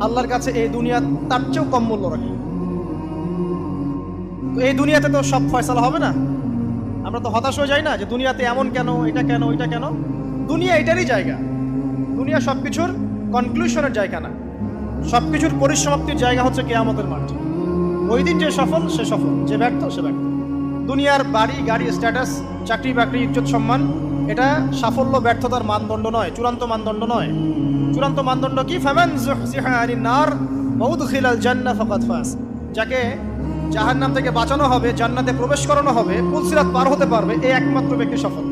আল্লাহর কাছে এই দুনিয়া তার চেয়েও কম মূল্য রাখে। এই দুনিয়াতে তো সব ফয়সালা হবে না? আমরা তো হতাশ হয়ে যাই না যে দুনিয়াতে এমন কেন, এটা কেন এটা কেন? দুনিয়া এটারই জায়গা। দুনিয়া সব কিছুর কনক্লুশনের জায়গা না। সব কিছুর পরিসমাপ্তির জায়গা হচ্ছে কেয়ামতের মাঠ। ওই দিন যে সফল, সে সফল। যে ব্যর্থ, সে ব্যর্থ। দুনিয়ার বাড়ি, গাড়ি স্ট্যাটাস চাকরি বাকরি ইজ্জত, সম্মান এটা সাফল্য, ব্যর্থতার মানদণ্ড নয়, চূড়ান্ত মানদণ্ড নয়। চূড়ান্ত মানদণ্ড কি? আনিন নার ফাজ যাকে জাহান্নাম থেকে বাঁচানো হবে, জান্নাতে প্রবেশ করানো হবে পুলসিরাত পার হতে পারবে এই একমাত্র ব্যক্তি সফল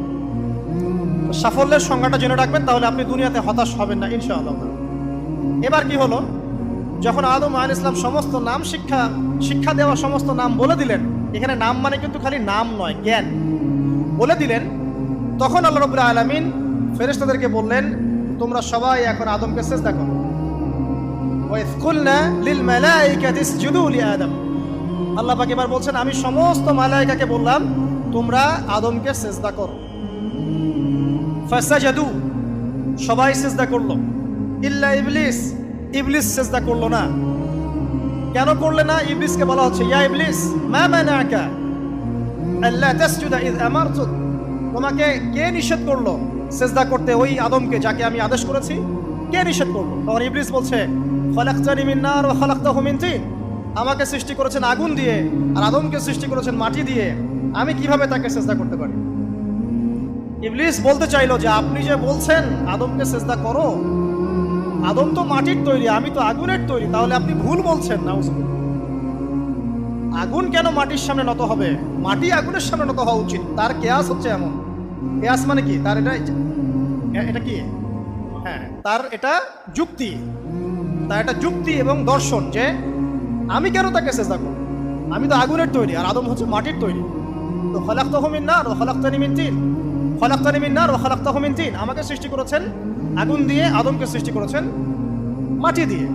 সাফল্যের সংজ্ঞাটা জেনে রাখবেন, তাহলে আপনি দুনিয়াতে হতাশ হবেন না, ইনশাআল্লাহ। এবার কি হলো? যখন আদম আল ইসলাম সমস্ত নাম শিক্ষা শিক্ষা দেওয়া সমস্ত নাম বলে দিলেন, এখানে নাম মানে কিন্তু খালি নাম নয়, জ্ঞান। বলে দিলেন তখন আল্লাহ রবুল্লা আলমিন ফেরেশতাদেরকে বললেন, তোমরা সবাই এখন আদমকে ইসজুদু লিআদম আল্লাহ পাক এবার বলছেন, আমি সমস্ত মালাইকাকে বললাম, তোমরা আদমকে সেজদা করো। ফাসাজাদু, সবাই সেজদা করল। ইল্লা ইবলিস ইবলিস সেজদা করল না। কেন করলে না? ইবলিসকে বলা হচ্ছে, ইয়া ইবলিস, মা মানাকা আল্লাহ তাসজুদা ইয আমারতুক। তোমাকে কে নিষেধ করল? সেজদা করতে ওই আদমকে যাকে আমি আদেশ করেছি? কে নিষেধ করল? তখন ইবলিস বলছে, খলাকতানি মিন নার ওয়া খলাকতাহু মিন তিন। আমাকে সৃষ্টি করেছেন আগুন দিয়ে আর আদমকে সৃষ্টি করেছেন মাটি দিয়ে। আমি কীভাবে তাকে সেজদা করতে পারি? ইবলিস বলতে চাইলো যে, আপনি যে বলছেন আদমকে সেজদা করো, আদম তো মাটির তৈরি, আমি তো আগুনের তৈরি, তাহলে আপনি ভুল বলছেন না আগুন কেন মাটির সামনে নত হবে? মাটি আগুনের সামনে নত হওয়া উচিত। তার কেয়াস হচ্ছে এমন। কেয়াস মানে কি? তার এটা এটা কি? হ্যাঁ তার এটা যুক্তি। তার এটা যুক্তি এবং দর্শন যে আমি কেন তাকে চেষ্টা করব? আমি তো আগুনের তৈরি, আর আদম হচ্ছে মাটির তৈরি। তো ফলাক্ত হমিন না ফলাক্তানি মিন তিন। ফলাক্তানি মিন না ফলাক্ত হমিন তিন। আমাকে সৃষ্টি করেছেন আগুন দিয়ে, আদমকে সৃষ্টি করেছেন মাটি দিয়ে।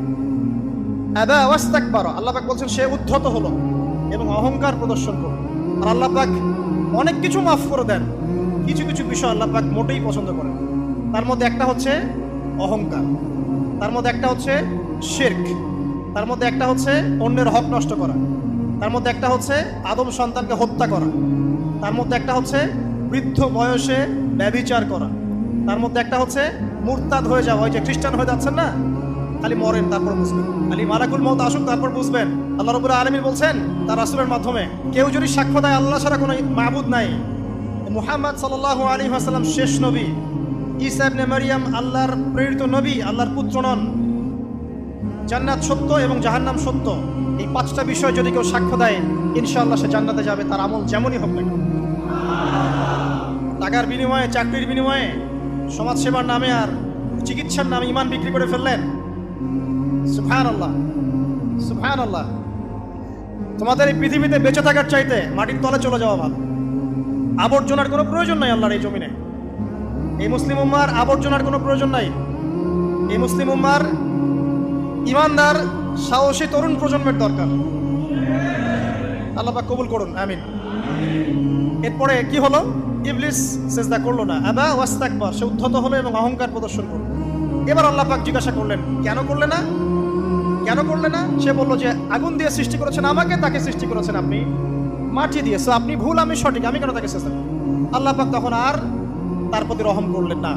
আবা ওয়াস্তাকবার। আল্লাহ পাক বলছেন, সে উদ্ধত হলো। অহংকার প্রদর্শন করল আর আল্লাহ পাক অনেক কিছু মাফ করে দেন। কিছু কিছু বিষয় আল্লাহ পাক মোটেই পছন্দ করেন তার মধ্যে একটা হচ্ছে অহংকার। তার মধ্যে একটা হচ্ছে শির্ক। তার মধ্যে একটা হচ্ছে অন্যের হক নষ্ট করা। তার মধ্যে একটা হচ্ছে আদম সন্তানকে হত্যা করা। তার মধ্যে একটা হচ্ছে বৃদ্ধ বয়সে ব্যভিচার করা। তার মধ্যে একটা হচ্ছে মুরতাদ হয়ে যাওয়া। ওই যে খ্রিস্টান হয়ে যাচ্ছেন না? খালি মরেন, তারপর বুঝবেন। খালি মালাকুল মত আসুক, তারপর বুঝবেন। আল্লাহ রবুল্লাহ আলমী বলছেন তার রাসুলের মাধ্যমে, কেউ যদি সাক্ষ্য দেয় আল্লাহ ছাড়া কোনো মাহবুদ নাই। মুহাম্মদ সাল্লাহ আলী আসাল্লাম শেষ নবী। ঈসা ইবনে মারিয়াম আল্লাহর প্রেরিত নবী, আল্লাহর পুত্র নন। জান্নাত সত্য এবং জাহান্নাম সত্য। এই পাঁচটা বিষয় যদি কেউ সাক্ষ্য দেয়, ইনশাআল্লাহ সে জান্নাতে যাবে, তার আমল যেমনই হোক না টাকার বিনিময়ে, চাকরির বিনিময়ে, সমাজসেবার নামে আর চিকিৎসার নামে ইমান বিক্রি করে ফেললেন। সুফান আল্লাহ তোমাদের এই পৃথিবীতে বেঁচে থাকার চাইতে মাটির তলে চলে যাওয়া ভালো। আবর্জনার কোনো প্রয়োজন নাই আল্লাহর এই জমিনে। এই মুসলিম উম্মার আবর্জনার কোনো প্রয়োজন নাই। এই মুসলিম উম্মার ইমানদার, সাহসী তরুণ প্রজন্মের দরকার। আল্লাহ কবুল করুন, আমিন। এরপরে কি হলো? ইবলিস চেষ্টা করল না। আবা ওয়াস্তাকবার, সে উদ্ধত হলো এবং অহংকার প্রদর্শন করল। এবার আল্লাহ পাক জিজ্ঞাসা করলেন, কেন করলে না? কেন করলে না? সে বলল যে, আগুন দিয়ে সৃষ্টি করেছেন আমাকে, তাকে সৃষ্টি করেছেন আপনি। মাটি দিয়ে। আপনি ভুল, আমি সঠিক, আমি কেন তাকে চেষ্টা? আল্লাহ পাক তখন আর তার প্রতি রহম করলেন না।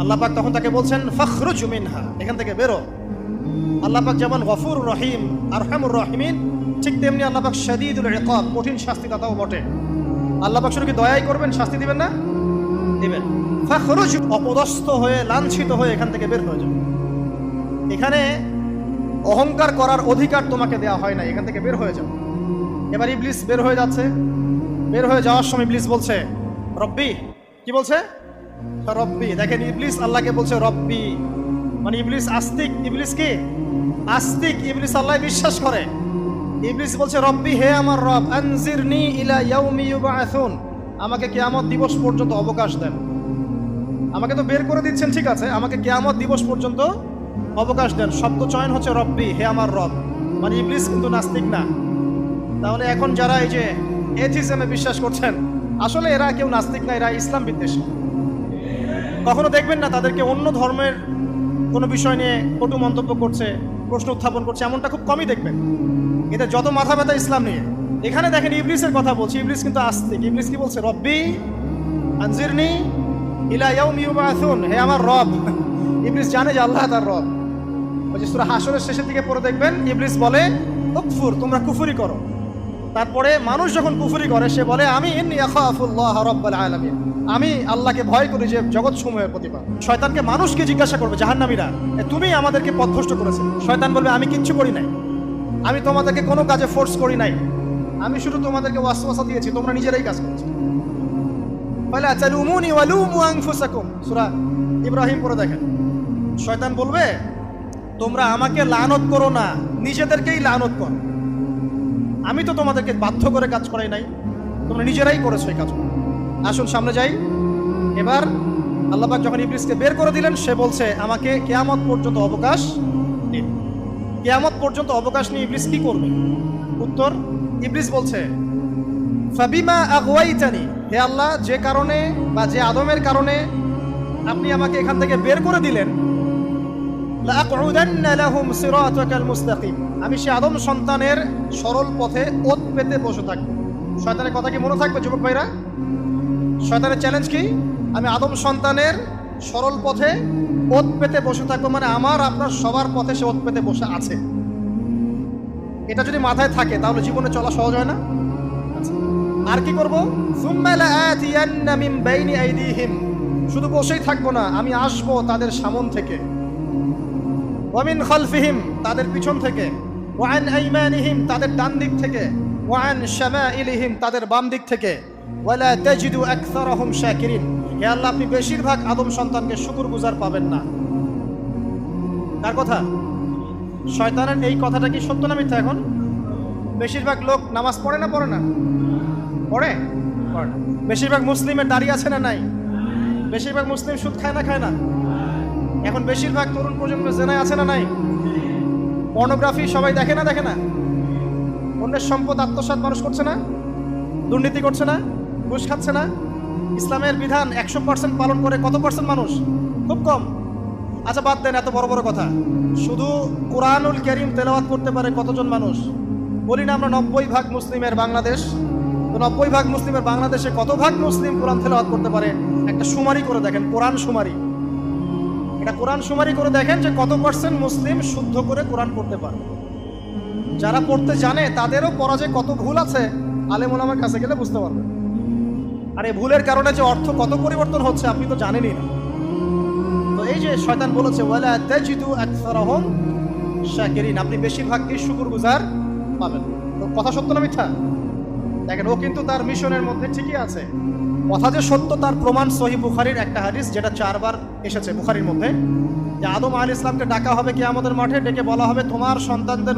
আল্লাহ পাক তখন তাকে বলছেন, ফখরুজ মিনহা এখান থেকে বেরো। আল্লাহ পাক যেমন গফুর রহিম আর রহমুর রহিমিন, ঠিক তেমনি আল্লাহ পাক শদীদুল ইকাব, কঠিন শাস্তিদাতাও বটে। আল্লাহ পাক শুধু কি দয়াই করবেন, শাস্তি দিবেন না? দিবেন। ফখরুজ অপদস্থ হয়ে, লাঞ্ছিত হয়ে এখান থেকে বের হয়ে যাবে এখানে অহংকার করার অধিকার তোমাকে দেওয়া হয় না এখান থেকে বের হয়ে যাও। এবার ইবলিস বের হয়ে যাচ্ছে। বের হয়ে যাওয়ার সময় ইবলিস বলছে, রব্বি। কি বলছে? রব্বি। দেখেন, ইবলিস আল্লাহকে বলছে, রব্বি। মানে ইবলিস আস্তিক, ইবলিস কি? আস্তিক, ইবলিস আল্লাহ বিশ্বাস করে। ইবলিস বলছে, রব্বি, হে আমার রব, আনজিরনি ইলা ইয়াউমি ইউবাআসুন। আমাকে কিয়ামত দিবস পর্যন্ত অবকাশ দেন। আমাকে তো বের করে দিচ্ছেন, ঠিক আছে। আমাকে কিয়ামত দিবস পর্যন্ত অবকাশ দেন। শব্দ চয়ন হচ্ছে রব্বি, হে আমার রব। মানে ইবলিস কিন্তু নাস্তিক না। তাহলে এখন যারা এই যে এথিজমে বিশ্বাস করছেন, আসলে এরা কেউ নাস্তিক না, এরা ইসলাম বিদ্বেষী। কখনো দেখবেন না তাদেরকে অন্য ধর্মের কোনো বিষয় নিয়ে কটু মন্তব্য করছে, প্রশ্ন উত্থাপন করছে, এমনটা খুব কমই দেখবেন। এদের যত মাথা ব্যথা ইসলাম নিয়ে। এখানে দেখেন ইবলিসের কথা বলছি, ইবলিস কিন্তু আস্তিক। ইবলিস কি বলছে? রব্বি আনজিরনি ইলা ইয়াউম ইউবাআসুন হে আমার রব ইবলিস জানে যে আল্লাহ তার রব। ওই যে সূরা হাসরের শেষের দিকে পড়ে দেখবেন ইবলিস বলে উকফুর তোমরা কুফরি করো। তারপরে মানুষ যখন কুফুরি করে সে বলে আমি ইন্নি আখাফুল্লাহ রাব্বাল আলামিন। আমি আল্লাহকে ভয় করি যে জগৎ সমূহের প্রতিভা শয়তানকে মানুষকে জিজ্ঞাসা করবে জাহান্নামীরা "এ, তুমি আমাদেরকে পথভ্রষ্ট করেছে? শয়তান বলবে আমি কিচ্ছু করি নাই। আমি তোমাদেরকে কোনো কাজে ফোর্স করি নাই। আমি শুধু তোমাদেরকে ওয়াসওয়াসা দিয়েছি তোমরা নিজেরাই কাজ করছ। ফালা তালুমুনি ওয়ালুমু আনফুসাকুম। সূরা ইব্রাহিম পড়ে দেখেন। শয়তান বলবে, তোমরা আমাকে লানত করো না, নিজেদেরকেই লানত করো। আমি তো তোমাদেরকে বাধ্য করে কাজ করাই নাই, তোমরা নিজেরাই করেছ এই কাজ আসুন সামনে যাই। এবার আল্লাহবাক যখন ইবলিসকে বের করে দিলেন, সে বলছে, আমাকে কেয়ামত পর্যন্ত অবকাশ দিন। কেয়ামত পর্যন্ত অবকাশ নিয়ে ইবলিস কি করবে? উত্তর, ইবলিস বলছে ফাবিমা আগওয়াইতানি হে আল্লাহ, যে কারণে বা যে আদমের কারণে আপনি আমাকে এখান থেকে বের করে দিলেন আমি সে আদম সন্তানের সরল পথে ওত পেতে বসে থাকব। শয়তানের কথা কি মনে থাকবে, যুবক ভাইরা? শয়তানের চ্যালেঞ্জ কি? আমি আদম সন্তানের সরল পথে ওত পেতে বসে থাকব মানে আমার, আপনার সবার পথে সে ওত পেতে বসে আছে। এটা যদি মাথায় থাকে, তাহলে জীবনে চলা সহজ হয় না। আর কি করব? শুধু বসেই থাকব না, আমি আসব তাদের সামন থেকে। ওয়ামিন খালফিহিম, তাদের পিছন থেকে। ওয়ান আইমানিহিম, তাদের ডান দিক থেকে। ওয়ান শামাইলিহিম, তাদের বাম দিক থেকে। ওয়ালা তাজিদু আকসারহুম শাকিরিন। হে আল্লাহ, আপনি বেশিরভাগ আদম সন্তানকে শুকরগুজার পাবেন না। কার কথা? শয়তানের এই কথাটা কি সত্য না মিথ্যা এখন? বেশিরভাগ লোক নামাজ পড়ে না পড়ে না? পড়ে। বেশিরভাগ মুসলিমের দাঁড়িয়ে আছে না নাই? বেশিরভাগ মুসলিম সুদ খায় না খায় না? এখন বেশিরভাগ তরুণ প্রজন্ম জেনায় আছে না নাই? পর্নোগ্রাফি সবাই দেখে না দেখে না? অন্যের সম্পদ আত্মসাৎ মানুষ করছে না? দুর্নীতি করছে না? ঘুষ খাচ্ছে না? ইসলামের বিধান একশো পার্সেন্ট পালন করে কত পার্সেন্ট মানুষ? খুব কম। আচ্ছা বাদ দেন এত বড় বড় কথা। শুধু কোরআনুল করিম তেলাওয়াত করতে পারে কতজন মানুষ? বলি না আমরা নব্বই ভাগ মুসলিমের বাংলাদেশ। নব্বই ভাগ মুসলিমের বাংলাদেশে কত ভাগ মুসলিম কোরআন তেলাওয়াত করতে পারে? একটা সুমারি করে দেখেন, কোরআন সুমারি। এটা কোরআন সুমারি করে দেখেন যে কত পার্সেন্ট মুসলিম শুদ্ধ করে কোরআন পড়তে পারে যারা পড়তে জানে, তাদেরও পড়া যে কত ভুল আছে আলেমুল আমার কাছে গেলে বুঝতে পারবে। আর এই ভুলের কারণে যে অর্থ কত পরিবর্তন হচ্ছে, আপনি তো জানেনই না। তো এই যে শয়তান বলেছে, ওয়ালা তাজিদু আকসারহুম শাকিরিন। আপনি বেশিরভাগই শুকরগুজার পাবেন। তো কথা সত্য না মিথ্যা? দেখেন, ও কিন্তু তার মিশনের মধ্যে ঠিকই আছে। কথা যে সত্য, তার প্রমাণ সহি বুখারির একটা হাদিস, যেটা চারবার এসেছে বুখারির মধ্যে। যে আদম আল ইসলামকে ডাকা হবে কি আমাদের মাঠে, ডেকে বলা হবে, তোমার সন্তানদের